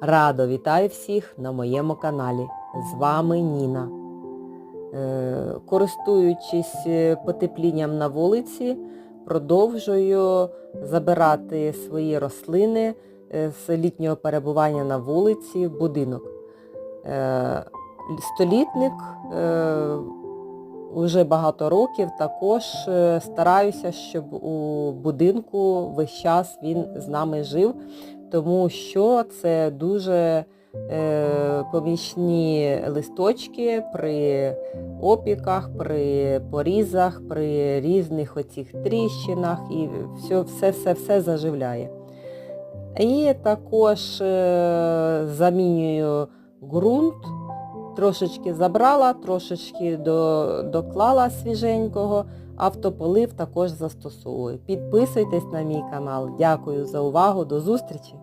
Радо вітаю всіх на моєму каналі. З вами Ніна. Е, Користуючись е, потеплінням на вулиці, продовжую забирати свої рослини е, з літнього перебування на вулиці в будинок. Столітник е, вже багато років також е, стараюся, щоб у будинку весь час він з нами жив, тому що це дуже е, помічні листочки при опіках, при порізах, при різних оцих тріщинах і все, все, все, все заживляє. І також е, замінюю ґрунт, трошечки забрала, трошечки до, доклала свіженького, автополив також застосовую. Підписуйтесь на мій канал. Дякую за увагу, до зустрічі!